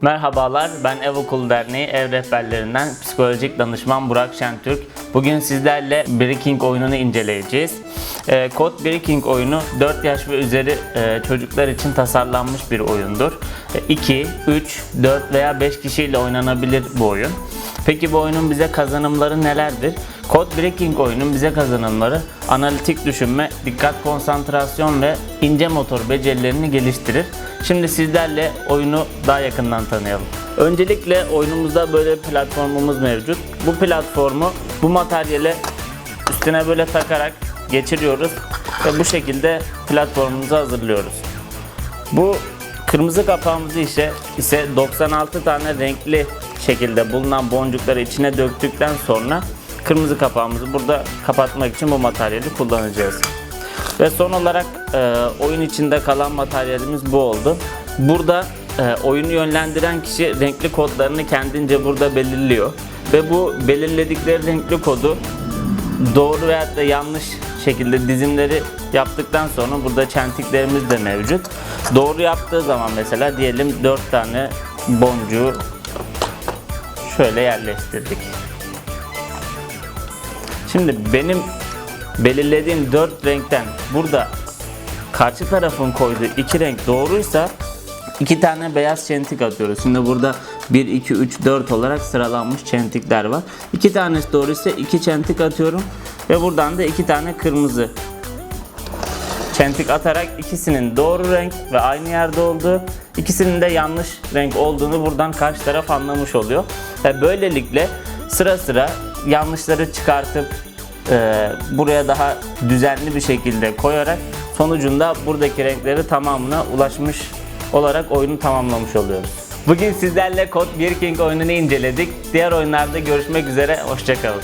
Merhabalar, ben Ev Okulu Derneği Ev Rehberlerinden psikolojik danışman Burak Şentürk. Bugün sizlerle Breaking oyununu inceleyeceğiz. Ee, Code Breaking oyunu 4 yaş ve üzeri e, çocuklar için tasarlanmış bir oyundur. 2, 3, 4 veya 5 kişiyle oynanabilir bu oyun. Peki bu oyunun bize kazanımları nelerdir? Code Breaking oyunun bize kazanımları analitik düşünme, dikkat konsantrasyon ve ince motor becerilerini geliştirir. Şimdi sizlerle oyunu daha yakından tanıyalım. Öncelikle oyunumuzda böyle bir platformumuz mevcut. Bu platformu bu materyale üstüne böyle takarak geçiriyoruz ve bu şekilde platformumuzu hazırlıyoruz. Bu kırmızı kapağımızı ise ise 96 tane renkli şekilde bulunan boncukları içine döktükten sonra kırmızı kapağımızı burada kapatmak için bu materyali kullanacağız. Ve son olarak e, oyun içinde kalan materyalimiz bu oldu. Burada e, oyunu yönlendiren kişi renkli kodlarını kendince burada belirliyor. Ve bu belirledikleri renkli kodu doğru veya da yanlış şekilde dizimleri yaptıktan sonra burada çentiklerimiz de mevcut. Doğru yaptığı zaman mesela diyelim 4 tane boncuğu şöyle yerleştirdik. Şimdi benim belirlediğim 4 renkten burada karşı tarafın koyduğu iki renk doğruysa iki tane beyaz çentik atıyoruz. Şimdi burada 1, 2, 3, 4 olarak sıralanmış çentikler var. İki tanesi doğru ise iki çentik atıyorum ve buradan da iki tane kırmızı çentik atarak ikisinin doğru renk ve aynı yerde olduğu, ikisinin de yanlış renk olduğunu buradan karşı taraf anlamış oluyor. Ve böylelikle sıra sıra yanlışları çıkartıp e, buraya daha düzenli bir şekilde koyarak sonucunda buradaki renkleri tamamına ulaşmış olarak oyunu tamamlamış oluyoruz. Bugün sizlerle Code Breaking oyununu inceledik. Diğer oyunlarda görüşmek üzere, hoşçakalın.